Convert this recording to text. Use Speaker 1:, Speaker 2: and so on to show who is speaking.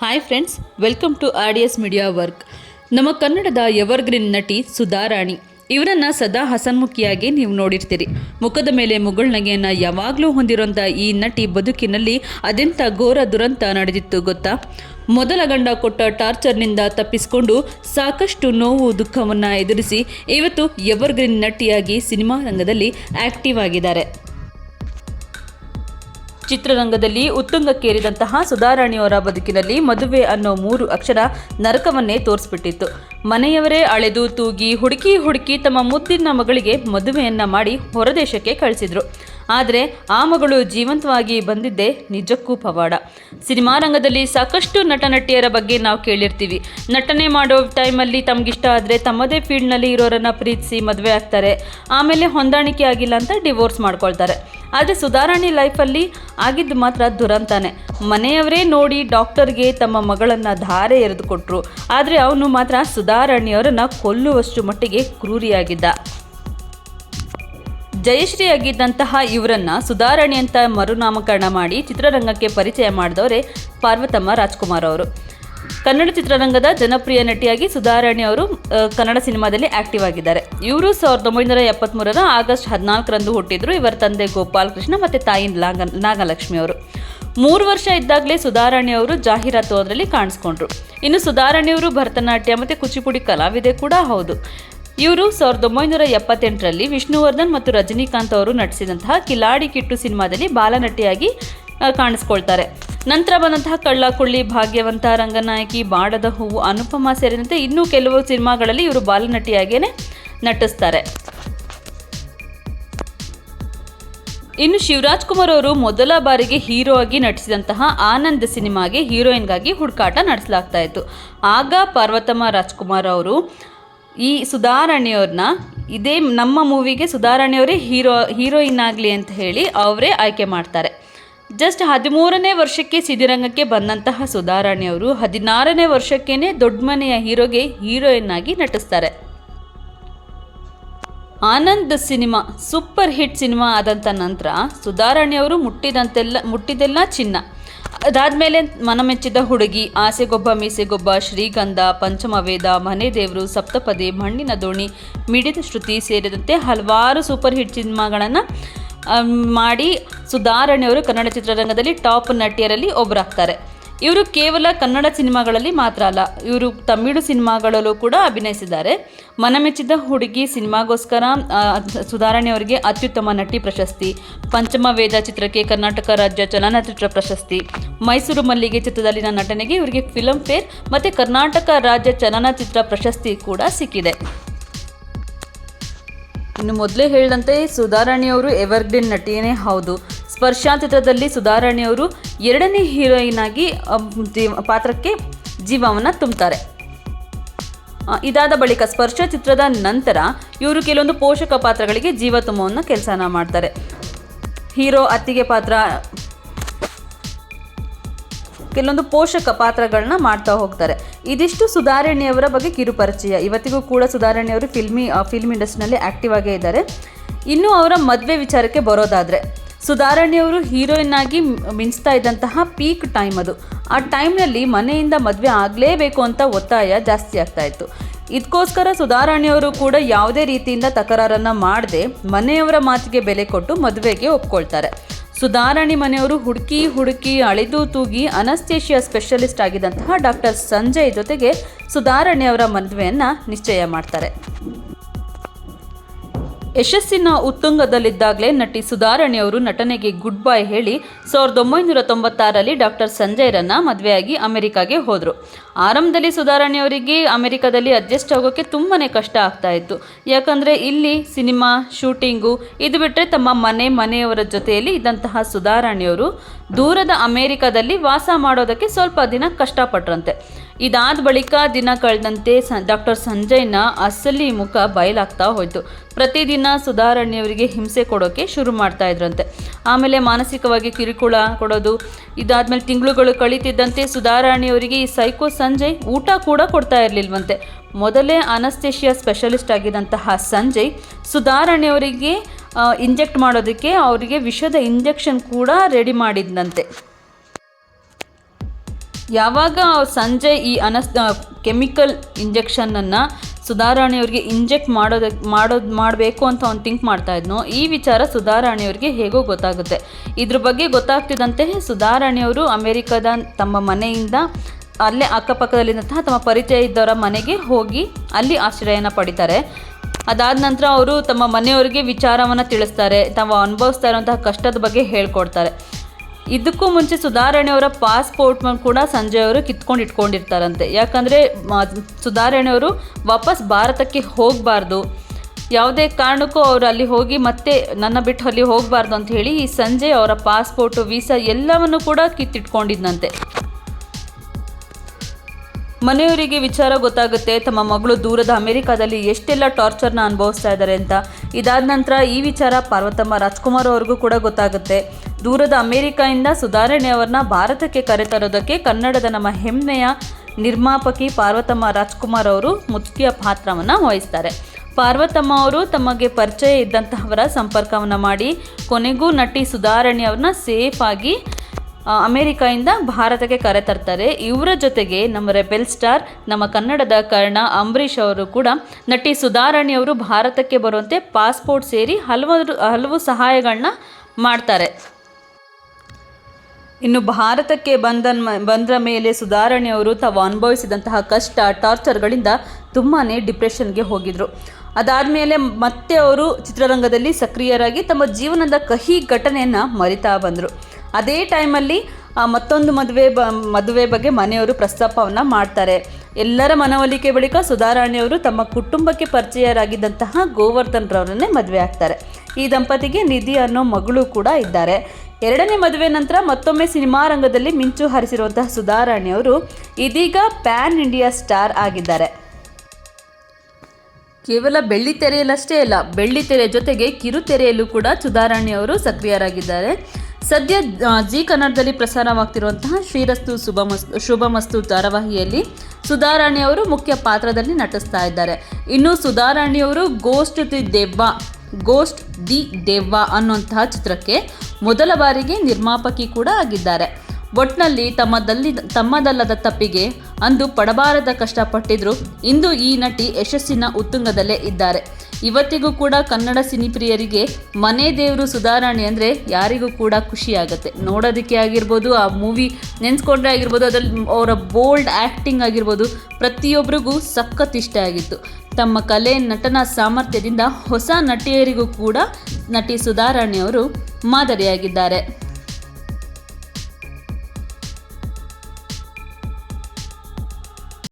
Speaker 1: Hi friends welcome to R D S media work ನಮ್ಮ ಕನ್ನಡದ evergreen ನಟಿ ಸುಧಾರಾಣಿ ಇವರನ್ನು ಸದಾ ಹಸನ್ಮುಖಿಯಾಗಿ ನೀವು ನೋಡಿರ್ತೀರಿ. ಮುಖದ ಮೇಲೆ ಮುಗುಳ್ನಗೆಯನ್ನು ಯಾವಾಗಲೂ ಹೊಂದಿರುವಂಥ ಈ ನಟಿ ಬದುಕಿನಲ್ಲಿ ಅದೆಂಥ ಘೋರ ದುರಂತ ನಡೆದಿತ್ತು ಗೊತ್ತಾ? ಮೊದಲ ಗಂಡ ಕೊಟ್ಟ ಟಾರ್ಚರ್ನಿಂದ ತಪ್ಪಿಸಿಕೊಂಡು ಸಾಕಷ್ಟು ನೋವು, ದುಃಖವನ್ನು ಎದುರಿಸಿ ಇವತ್ತು ಎವರ್ಗ್ರೀನ್ ನಟಿಯಾಗಿ ಸಿನಿಮಾ ರಂಗದಲ್ಲಿ ಆಕ್ಟಿವ್ ಆಗಿದ್ದಾರೆ. ಚಿತ್ರರಂಗದಲ್ಲಿ ಉತ್ತುಂಗಕ್ಕೇರಿದಂತಹ ಸುಧಾರಾಣಿಯವರ ಬದುಕಿನಲ್ಲಿ ಮದುವೆ ಅನ್ನೋ ಮೂರು ಅಕ್ಷರ ನರಕವನ್ನೇ ತೋರಿಸ್ಬಿಟ್ಟಿತ್ತು. ಮನೆಯವರೇ ಅಳೆದು ತೂಗಿ ಹುಡುಕಿ ಹುಡುಕಿ ತಮ್ಮ ಮುದ್ದಿನ ಮಗಳಿಗೆ ಮದುವೆಯನ್ನ ಮಾಡಿ ಹೊರದೇಶಕ್ಕೆ ಕಳಿಸಿದ್ರು. ಆದರೆ ಆ ಮಗಳು ಜೀವಂತವಾಗಿ ಬಂದಿದ್ದೇ ನಿಜಕ್ಕೂ ಪವಾಡ. ಸಿನಿಮಾ ರಂಗದಲ್ಲಿ ಸಾಕಷ್ಟು ನಟ ನಟಿಯರ ಬಗ್ಗೆ ನಾವು ಕೇಳಿರ್ತೀವಿ. ನಟನೆ ಮಾಡೋ ಟೈಮಲ್ಲಿ ತಮಗಿಷ್ಟ ಆದರೆ ತಮ್ಮದೇ ಫೀಲ್ಡ್ನಲ್ಲಿ ಇರೋರನ್ನ ಪ್ರೀತಿಸಿ ಮದುವೆ ಆಗ್ತಾರೆ. ಆಮೇಲೆ ಹೊಂದಾಣಿಕೆ ಆಗಿಲ್ಲ ಅಂತ ಡಿವೋರ್ಸ್ ಮಾಡ್ಕೊಳ್ತಾರೆ. ಆದರೆ ಸುಧಾರಾಣಿ ಲೈಫಲ್ಲಿ ಆಗಿದ್ದು ಮಾತ್ರ ದುರಂತಾನೆ. ಮನೆಯವರೇ ನೋಡಿ ಡಾಕ್ಟರ್ಗೆ ತಮ್ಮ ಮಗಳನ್ನು ಧಾರೆ ಎರೆದು ಕೊಟ್ಟರು ಆದರೆ ಅವನು ಮಾತ್ರ ಸುಧಾರಾಣಿಯವರನ್ನು ಕೊಲ್ಲುವಷ್ಟು ಮಟ್ಟಿಗೆ ಕ್ರೂರಿಯಾಗಿದ್ದ. ಜಯಶ್ರೀ ಆಗಿದ್ದಂತಹ ಇವರನ್ನ ಸುಧಾರಾಣಿ ಅಂತ ಮರುನಾಮಕರಣ ಮಾಡಿ ಚಿತ್ರರಂಗಕ್ಕೆ ಪರಿಚಯ ಮಾಡಿದವರೇ ಪಾರ್ವತಮ್ಮ ರಾಜ್ಕುಮಾರ್ ಅವರು. ಕನ್ನಡ ಚಿತ್ರರಂಗದ ಜನಪ್ರಿಯ ನಟಿಯಾಗಿ ಸುಧಾರಾಣಿ ಅವರು ಕನ್ನಡ ಸಿನಿಮಾದಲ್ಲಿ ಆಕ್ಟಿವ್ ಆಗಿದ್ದಾರೆ. ಇವರು ಸಾವಿರದ ಒಂಬೈನೂರ ಎಪ್ಪತ್ತ್ಮೂರರ ಆಗಸ್ಟ್ ಹದಿನಾಲ್ಕರಂದು ಹುಟ್ಟಿದ್ರು. ಇವರ ತಂದೆ ಗೋಪಾಲ್ ಕೃಷ್ಣ ಮತ್ತು ತಾಯಿ ನಾಗ, ನಾಗಲಕ್ಷ್ಮಿ ಅವರು. ಮೂರು ವರ್ಷ ಇದ್ದಾಗಲೇ ಸುಧಾರಾಣಿ ಅವರು ಜಾಹೀರಾತು ಅದರಲ್ಲಿ ಕಾಣಿಸ್ಕೊಂಡ್ರು. ಇನ್ನು ಸುಧಾರಾಣಿ ಅವರು ಭರತನಾಟ್ಯ ಮತ್ತು ಕುಚಿಪುಡಿ ಕಲಾವಿದೆ ಕೂಡ ಹೌದು. ಇವರು ಸಾವಿರದ ಒಂಬೈನೂರ ಎಪ್ಪತ್ತೆಂಟರಲ್ಲಿ ವಿಷ್ಣುವರ್ಧನ್ ಮತ್ತು ರಜನಿಕಾಂತ್ ಅವರು ನಟಿಸಿದಂತಹ ಕಿಲಾಡಿ ಕಿಟ್ಟು ಸಿನಿಮಾದಲ್ಲಿ ಬಾಲನಟಿಯಾಗಿ ಕಾಣಿಸ್ಕೊಳ್ತಾರೆ. ನಂತರ ಬಂದಂತಹ ಕಳ್ಳಕುಳ್ಳಿ ಭಾಗ್ಯವಂತ ರಂಗನಾಯಕಿ ಬಾಡದ ಹೂವು, ಅನುಪಮ ಸೇರಿದಂತೆ ಇನ್ನೂ ಕೆಲವು ಸಿನಿಮಾಗಳಲ್ಲಿ ಇವರು ಬಾಲನಟಿಯಾಗಿಯೇ ನಟಿಸ್ತಾರೆ. ಇನ್ನು ಶಿವರಾಜ್ ಕುಮಾರ್ ಅವರು ಮೊದಲ ಬಾರಿಗೆ ಹೀರೋ ಆಗಿ ನಟಿಸಿದಂತಹ ಆನಂದ್ ಸಿನಿಮಾಗೆ ಹೀರೋಯಿನ್ಗಾಗಿ ಹುಡುಕಾಟ ನಡೆಸಲಾಗ್ತಾ ಇತ್ತು. ಆಗ ಪಾರ್ವತಮ್ಮ ರಾಜ್ಕುಮಾರ್ ಅವರು ಈ ಸುಧಾರಾಣಿಯವ್ರನ್ನ ಇದೇ ನಮ್ಮ ಮೂವಿಗೆ ಸುಧಾರಾಣಿಯವರೇ ಹೀರೋ, ಹೀರೋಯಿನ್ ಆಗಲಿ ಅಂತ ಹೇಳಿ ಅವರೇ ಆಯ್ಕೆ ಮಾಡ್ತಾರೆ. ಜಸ್ಟ್ ಹದಿಮೂರನೇ ವರ್ಷಕ್ಕೆ ಸಿದಿರಂಗಕ್ಕೆ ಬಂದಂತಹ ಸುಧಾರಾಣಿಯವರು ಹದಿನಾರನೇ ವರ್ಷಕ್ಕೇನೆ ದೊಡ್ಡ ಮನೆಯ ಹೀರೋಗೆ ಹೀರೋಯಿನ್ ಆಗಿ ನಟಿಸ್ತಾರೆ. Anand cinema, super hit cinema ಆದಂಥ ನಂತರ ಸುಧಾರಾಣಿಯವರು ಮುಟ್ಟಿದಂತೆಲ್ಲ, ಮುಟ್ಟಿದೆಲ್ಲ ಚಿನ್ನ. ಅದಾದಮೇಲೆ ಮನಮೆಚ್ಚಿದ ಹುಡುಗಿ, ಆಸೆಗೊಬ್ಬ, ಮೀಸೆಗೊಬ್ಬ, ಶ್ರೀಗಂಧ, ಪಂಚಮವೇದ ಮನೆ ದೇವರು ಸಪ್ತಪದಿ, ಮಣ್ಣಿನ ದೋಣಿ, ಮಿಡಿದ ಶ್ರುತಿ ಸೇರಿದಂತೆ ಹಲವಾರು ಸೂಪರ್ ಹಿಟ್ ಸಿನಿಮಾಗಳನ್ನು ಮಾಡಿ ಸುಧಾರಣೆಯವರು ಕನ್ನಡ ಚಿತ್ರರಂಗದಲ್ಲಿ ಟಾಪ್ ನಟಿಯರಲ್ಲಿ ಒಬ್ಬರಾಗ್ತಾರೆ. ಇವರು ಕೇವಲ ಕನ್ನಡ ಸಿನಿಮಾಗಳಲ್ಲಿ ಮಾತ್ರ ಅಲ್ಲ, ಇವರು ತಮಿಳು ಸಿನಿಮಾಗಳಲ್ಲೂ ಕೂಡ ಅಭಿನಯಿಸಿದ್ದಾರೆ. ಮನಮೆಚ್ಚಿದ ಹುಡುಗಿ ಸಿನಿಮಾಗೋಸ್ಕರ ಸುಧಾರಣೆಯವರಿಗೆ ಅತ್ಯುತ್ತಮ ನಟಿ ಪ್ರಶಸ್ತಿ ಪಂಚಮ ವೇದ ಚಿತ್ರಕ್ಕೆ ಕರ್ನಾಟಕ ರಾಜ್ಯ ಚಲನಚಿತ್ರ ಪ್ರಶಸ್ತಿ, ಮೈಸೂರು ಮಲ್ಲಿಗೆ ಚಿತ್ರದಲ್ಲಿನ ನಟನೆಗೆ ಇವರಿಗೆ ಫಿಲಂ ಫೇರ್ ಮತ್ತು ಕರ್ನಾಟಕ ರಾಜ್ಯ ಚಲನಚಿತ್ರ ಪ್ರಶಸ್ತಿ ಕೂಡ ಸಿಕ್ಕಿದೆ. ಇನ್ನು ಮೊದಲೇ ಹೇಳಿದಂತೆ ಸುಧಾರಾಣಿಯವರು ಎವರ್ಗ್ರೀನ್ ನಟಿಯೇ ಹೌದು. ಸ್ಪರ್ಶ ಚಿತ್ರದಲ್ಲಿ ಸುಧಾರಾಣಿಯವರು ಎರಡನೇ ಹೀರೋಯಿನ್ ಆಗಿ ಪಾತ್ರಕ್ಕೆ ಜೀವವನ್ನು ತುಂಬ್ತಾರೆ. ಇದಾದ ಬಳಿಕ ಸ್ಪರ್ಶ ಚಿತ್ರದ ನಂತರ ಇವರು ಕೆಲವೊಂದು ಪೋಷಕ ಪಾತ್ರಗಳಿಗೆ ಜೀವ ತುಂಬುವನ್ನ ಕೆಲಸನ ಮಾಡ್ತಾರೆ. ಹೀರೋ ಅತ್ತಿಗೆ ಪಾತ್ರ ಕೆಲವೊಂದು ಪೋಷಕ ಪಾತ್ರಗಳನ್ನ ಮಾಡ್ತಾ ಹೋಗ್ತಾರೆ. ಇದಿಷ್ಟು ಸುಧಾರಣೆಯವರ ಬಗ್ಗೆ ಕಿರುಪರಿಚಯ. ಇವತ್ತಿಗೂ ಕೂಡ ಸುಧಾರಣೆಯವರು ಫಿಲ್ಮಿ ಫಿಲ್ಮ್ ಇಂಡಸ್ಟ್ರಿನಲ್ಲಿ ಆಕ್ಟಿವ್ ಆಗೇ ಇದ್ದಾರೆ. ಇನ್ನು ಅವರ ಮದುವೆ ವಿಚಾರಕ್ಕೆ ಬರೋದಾದರೆ ಸುಧಾರಣೆಯವರು ಹೀರೋಯಿನ್ ಆಗಿ ಮಿಂಚ್ತಾ ಇದ್ದಂತಹ ಪೀಕ್ ಟೈಮ್ ಅದು. ಆ ಟೈಮ್ನಲ್ಲಿ ಮನೆಯಿಂದ ಮದುವೆ ಆಗಲೇಬೇಕು ಅಂತ ಒತ್ತಾಯ ಜಾಸ್ತಿ ಆಗ್ತಾ ಇತ್ತು. ಇದಕ್ಕೋಸ್ಕರ ಸುಧಾರಾಣಿಯವರು ಕೂಡ ಯಾವುದೇ ರೀತಿಯಿಂದ ತಕರಾರನ್ನು ಮಾಡದೆ ಮನೆಯವರ ಮಾತಿಗೆ ಬೆಲೆ ಕೊಟ್ಟು ಮದುವೆಗೆ ಒಪ್ಕೊಳ್ತಾರೆ. ಸುಧಾರಾಣಿ ಮನೆಯವರು ಹುಡುಕಿ ಹುಡುಕಿ ಅಳೆದು ತೂಗಿ ಅನಸ್ತೇಷಿಯಾ ಸ್ಪೆಷಲಿಸ್ಟ್ ಆಗಿದ್ದಂತಹ ಡಾಕ್ಟರ್ ಸಂಜಯ್ ಜೊತೆಗೆ ಸುಧಾರಾಣಿಯವರ ಮದುವೆಯನ್ನು ನಿಶ್ಚಯ ಮಾಡ್ತಾರೆ. ಯಶಸ್ಸಿನ ಉತ್ತುಂಗದಲ್ಲಿದ್ದಾಗಲೇ ನಟಿ ಸುಧಾರಾಣಿಯವರು ನಟನೆಗೆ ಗುಡ್ ಬೈ ಹೇಳಿ ಸಾವಿರದ ಒಂಬೈನೂರ ತೊಂಬತ್ತಾರರಲ್ಲಿ ಡಾಕ್ಟರ್ ಸಂಜಯ್ರನ್ನ ಮದುವೆಯಾಗಿ ಅಮೆರಿಕಾಗೆ ಹೋದರು. ಆರಂಭದಲ್ಲಿ ಸುಧಾರಾಣಿಯವರಿಗೆ ಅಮೆರಿಕದಲ್ಲಿ ಅಡ್ಜಸ್ಟ್ ಆಗೋಕ್ಕೆ ತುಂಬಾ ಕಷ್ಟ ಆಗ್ತಾ ಇತ್ತು. ಯಾಕಂದರೆ ಇಲ್ಲಿ ಸಿನಿಮಾ, ಶೂಟಿಂಗು ಇದು ಬಿಟ್ಟರೆ ತಮ್ಮ ಮನೆ ಮನೆಯವರ ಜೊತೆಯಲ್ಲಿ ಇದ್ದಂತಹ ಸುಧಾರಾಣಿಯವರು ದೂರದ ಅಮೆರಿಕದಲ್ಲಿ ವಾಸ ಮಾಡೋದಕ್ಕೆ ಸ್ವಲ್ಪ ದಿನ ಕಷ್ಟಪಟ್ರಂತೆ. ಇದಾದ ಬಳಿಕ ದಿನ ಕಳೆದಂತೆ ಡಾಕ್ಟರ್ ಸಂಜಯ್ನ ಅಸಲಿ ಮುಖ ಬಯಲಾಗ್ತಾ ಹೋಯಿತು. ಪ್ರತಿದಿನ ಸುಧಾರಣ್ಯವರಿಗೆ ಹಿಂಸೆ ಕೊಡೋಕ್ಕೆ ಶುರು ಮಾಡ್ತಾ ಇದ್ರಂತೆ. ಆಮೇಲೆ ಮಾನಸಿಕವಾಗಿ ಕಿರುಕುಳ ಕೊಡೋದು, ಇದಾದಮೇಲೆ ತಿಂಗಳುಗಳು ಕಳೀತಿದ್ದಂತೆ ಸುಧಾರಾಣಿಯವರಿಗೆ ಈ ಸೈಕೋ ಸಂಜಯ್ ಊಟ ಕೂಡ ಕೊಡ್ತಾ ಇರಲಿಲ್ವಂತೆ. ಮೊದಲೇ ಅನಸ್ತೇಷಿಯಾ ಸ್ಪೆಷಲಿಸ್ಟ್ ಆಗಿದ್ದಂತಹ ಸಂಜಯ್ ಸುಧಾರಾಣಿಯವರಿಗೆ ಇಂಜೆಕ್ಟ್ ಮಾಡೋದಕ್ಕೆ ಅವರಿಗೆ ವಿಷದ ಇಂಜೆಕ್ಷನ್ ಕೂಡ ರೆಡಿ ಮಾಡಿದ್ನಂತೆ. ಯಾವಾಗ ಸಂಜೆ ಈ ಅನಸ್ ಕೆಮಿಕಲ್ ಇಂಜೆಕ್ಷನನ್ನು ಸುಧಾರಾಣಿಯವ್ರಿಗೆ ಇಂಜೆಕ್ಟ್ ಮಾಡೋದಕ್ಕೆ ಮಾಡೋದು ಮಾಡಬೇಕು ಅಂತ ಅವ್ನು ಥಿಂಕ್ ಮಾಡ್ತಾ ಇದ್ನೋ, ಈ ವಿಚಾರ ಸುಧಾರಾಣಿಯವ್ರಿಗೆ ಹೇಗೋ ಗೊತ್ತಾಗುತ್ತೆ. ಇದ್ರ ಬಗ್ಗೆ ಗೊತ್ತಾಗ್ತಿದ್ದಂತೆ ಸುಧಾರಾಣಿಯವರು ಅಮೆರಿಕದ ತಮ್ಮ ಮನೆಯಿಂದ ಅಲ್ಲೇ ಅಕ್ಕಪಕ್ಕದಲ್ಲಿದ್ದಂತಹ ತಮ್ಮ ಪರಿಚಯ ಇದ್ದವರ ಮನೆಗೆ ಹೋಗಿ ಅಲ್ಲಿ ಆಶ್ರಯನ ಪಡಿತಾರೆ. ಅದಾದ ನಂತರ ಅವರು ತಮ್ಮ ಮನೆಯವರಿಗೆ ವಿಚಾರವನ್ನು ತಿಳಿಸ್ತಾರೆ, ತಾವು ಅನುಭವಿಸ್ತಾ ಇರುವಂತಹ ಕಷ್ಟದ ಬಗ್ಗೆ ಹೇಳ್ಕೊಡ್ತಾರೆ. ಇದಕ್ಕೂ ಮುಂಚೆ ಸುಧಾರಣೆಯವರ ಪಾಸ್ಪೋರ್ಟ್ ಕೂಡ ಸಂಜಯ್ ಅವರು ಕಿತ್ಕೊಂಡು ಇಟ್ಕೊಂಡಿರ್ತಾರಂತೆ. ಯಾಕಂದರೆ ಸುಧಾರಣೆಯವರು ವಾಪಸ್ ಭಾರತಕ್ಕೆ ಹೋಗಬಾರ್ದು. ಯಾವುದೇ ಕಾರಣಕ್ಕೂ ಅವರು ಅಲ್ಲಿ ಹೋಗಿ ಮತ್ತೆ ನನ್ನ ಬಿಟ್ಟು ಅಲ್ಲಿ ಹೋಗಬಾರ್ದು ಅಂತ ಹೇಳಿ ಈ ಸಂಜೆ ಅವರ ಪಾಸ್ಪೋರ್ಟು ವೀಸಾ ಎಲ್ಲವನ್ನು ಕೂಡ ಕಿತ್ತಿಟ್ಕೊಂಡಿದ್ದಂತೆ ಮನೆಯವರಿಗೆ ವಿಚಾರ ಗೊತ್ತಾಗುತ್ತೆ, ತಮ್ಮ ಮಗಳು ದೂರದ ಅಮೆರಿಕಾದಲ್ಲಿ ಎಷ್ಟೆಲ್ಲ ಟಾರ್ಚರ್ನ ಅನುಭವಿಸ್ತಾ ಇದ್ದಾರೆ ಅಂತ. ಇದಾದ ನಂತರ ಈ ವಿಚಾರ ಪಾರ್ವತಮ್ಮ ರಾಜ್ಕುಮಾರ್ ಅವ್ರಿಗೂ ಕೂಡ ಗೊತ್ತಾಗುತ್ತೆ. ದೂರದ ಅಮೆರಿಕಾಯಿಂದ ಸುಧಾರಣೆ ಅವ್ರನ್ನ ಭಾರತಕ್ಕೆ ಕರೆತರೋದಕ್ಕೆ ಕನ್ನಡದ ನಮ್ಮ ಹೆಮ್ಮೆಯ ನಿರ್ಮಾಪಕಿ ಪಾರ್ವತಮ್ಮ ರಾಜ್ಕುಮಾರ್ ಅವರು ಮುಖ್ಯ ಪಾತ್ರವನ್ನು ವಹಿಸ್ತಾರೆ. ಪಾರ್ವತಮ್ಮ ಅವರು ತಮಗೆ ಪರಿಚಯ ಇದ್ದಂತಹವರ ಸಂಪರ್ಕವನ್ನು ಮಾಡಿ ಕೊನೆಗೂ ನಟಿ ಸುಧಾರಣೆ ಅವ್ರನ್ನ ಸೇಫಾಗಿ ಅಮೇರಿಕಾಯಿಂದ ಭಾರತಕ್ಕೆ ಕರೆತರ್ತಾರೆ. ಇವರ ಜೊತೆಗೆ ನಮ್ಮ ರೆಬೆಲ್ ಸ್ಟಾರ್, ನಮ್ಮ ಕನ್ನಡದ ಕರ್ಣ ಅಂಬರೀಷ್ ಅವರು ಕೂಡ ನಟಿ ಸುಧಾರಣಿ ಅವರು ಭಾರತಕ್ಕೆ ಬರುವಂತೆ ಪಾಸ್ಪೋರ್ಟ್ ಸೇರಿ ಹಲವಾರು, ಹಲವು ಸಹಾಯಗಳನ್ನ ಮಾಡ್ತಾರೆ. ಇನ್ನು ಭಾರತಕ್ಕೆ ಬಂದ ಬಂದ್ರ ಮೇಲೆ ಸುಧಾರಣೆ ಅವರು ತಾವು ಅನುಭವಿಸಿದಂತಹ ಕಷ್ಟ ಟಾರ್ಚರ್ಗಳಿಂದ ತುಂಬಾ ಡಿಪ್ರೆಷನ್ಗೆ ಹೋಗಿದ್ರು. ಅದಾದಮೇಲೆ ಮತ್ತೆ ಅವರು ಚಿತ್ರರಂಗದಲ್ಲಿ ಸಕ್ರಿಯರಾಗಿ ತಮ್ಮ ಜೀವನದ ಕಹಿ ಘಟನೆಯನ್ನು ಮರಿತಾ ಬಂದರು. ಅದೇ ಟೈಮಲ್ಲಿ ಮತ್ತೊಂದು ಮದುವೆ ಬ, ಮದುವೆ ಬಗ್ಗೆ ಮನೆಯವರು ಪ್ರಸ್ತಾಪವನ್ನು ಮಾಡ್ತಾರೆ. ಎಲ್ಲರ ಮನವೊಲಿಕೆ ಬಳಿಕ ಸುಧಾರಾಣಿಯವರು ತಮ್ಮ ಕುಟುಂಬಕ್ಕೆ ಪರಿಚಯರಾಗಿದ್ದಂತಹ ಗೋವರ್ಧನ್ ರವರನ್ನೇ ಮದುವೆ ಆಗ್ತಾರೆ. ಈ ದಂಪತಿಗೆ ನಿಧಿ ಅನ್ನೋ ಮಗಳು ಕೂಡ ಇದ್ದಾರೆ. ಎರಡನೇ ಮದುವೆ ನಂತರ ಮತ್ತೊಮ್ಮೆ ಸಿನಿಮಾ ರಂಗದಲ್ಲಿ ಮಿಂಚು ಹರಿಸಿರುವಂತಹ ಸುಧಾರಾಣಿಯವರು ಇದೀಗ ಪ್ಯಾನ್ ಇಂಡಿಯಾ ಸ್ಟಾರ್ ಆಗಿದ್ದಾರೆ. ಕೇವಲ ಬೆಳ್ಳಿ ತೆರೆಯಲ್ಲಷ್ಟೇ ಅಲ್ಲ, ಬೆಳ್ಳಿ ತೆರೆಯ ಜೊತೆಗೆ ಕಿರುತೆರೆಯಲ್ಲೂ ಕೂಡ ಸುಧಾರಾಣಿಯವರು ಸಕ್ರಿಯರಾಗಿದ್ದಾರೆ. ಸದ್ಯ ಜಿ ಕನ್ನಡದಲ್ಲಿ ಪ್ರಸಾರವಾಗ್ತಿರುವಂತಹ ಶ್ರೀರಸ್ತು ಶುಭಮಸ್ತು ಶುಭಮಸ್ತು ಧಾರಾವಾಹಿಯಲ್ಲಿ ಸುಧಾರಾಣಿಯವರು ಮುಖ್ಯ ಪಾತ್ರದಲ್ಲಿ ನಟಿಸ್ತಾ ಇದ್ದಾರೆ. ಇನ್ನು ಸುಧಾರಾಣಿಯವರು ಗೋಸ್ಟ್ ದಿ ದೆವ್ವ ಗೋಸ್ಟ್ ದಿ ದೆವ್ವ ಅನ್ನುವಂತಹ ಚಿತ್ರಕ್ಕೆ ಮೊದಲ ಬಾರಿಗೆ ನಿರ್ಮಾಪಕಿ ಕೂಡ ಆಗಿದ್ದಾರೆ. ಒಟ್ನಲ್ಲಿ ತಮ್ಮದಲ್ಲಿ ತಮ್ಮದಲ್ಲದ ತಪ್ಪಿಗೆ ಅಂದು ಪಡಬಾರದ ಕಷ್ಟಪಟ್ಟಿದ್ರು. ಇಂದು ಈ ನಟಿ ಯಶಸ್ಸಿನ ಉತ್ತುಂಗದಲ್ಲೇ ಇದ್ದಾರೆ. ಇವತ್ತಿಗೂ ಕೂಡ ಕನ್ನಡ ಸಿನಿಪ್ರಿಯರಿಗೆ ಮನೆ ದೇವರು ಸುಧಾರಾಣಿ ಅಂದರೆ ಯಾರಿಗೂ ಕೂಡ ಖುಷಿಯಾಗುತ್ತೆ. ನೋಡೋದಕ್ಕೆ ಆಗಿರ್ಬೋದು, ಆ ಮೂವಿ ನೆನೆಸ್ಕೊಂಡ್ರೆ ಆಗಿರ್ಬೋದು, ಅದರಲ್ಲಿ ಅವರ ಬೋಲ್ಡ್ ಆ್ಯಕ್ಟಿಂಗ್ ಆಗಿರ್ಬೋದು ಪ್ರತಿಯೊಬ್ಬರಿಗೂ ಸಖತ್ ಇಷ್ಟ ಆಗಿತ್ತು. ತಮ್ಮ ಕಲೆ, ನಟನಾ ಸಾಮರ್ಥ್ಯದಿಂದ ಹೊಸ ನಟಿಯರಿಗೂ ಕೂಡ ನಟಿ ಸುಧಾರಾಣಿಯವರು ಮಾದರಿಯಾಗಿದ್ದಾರೆ.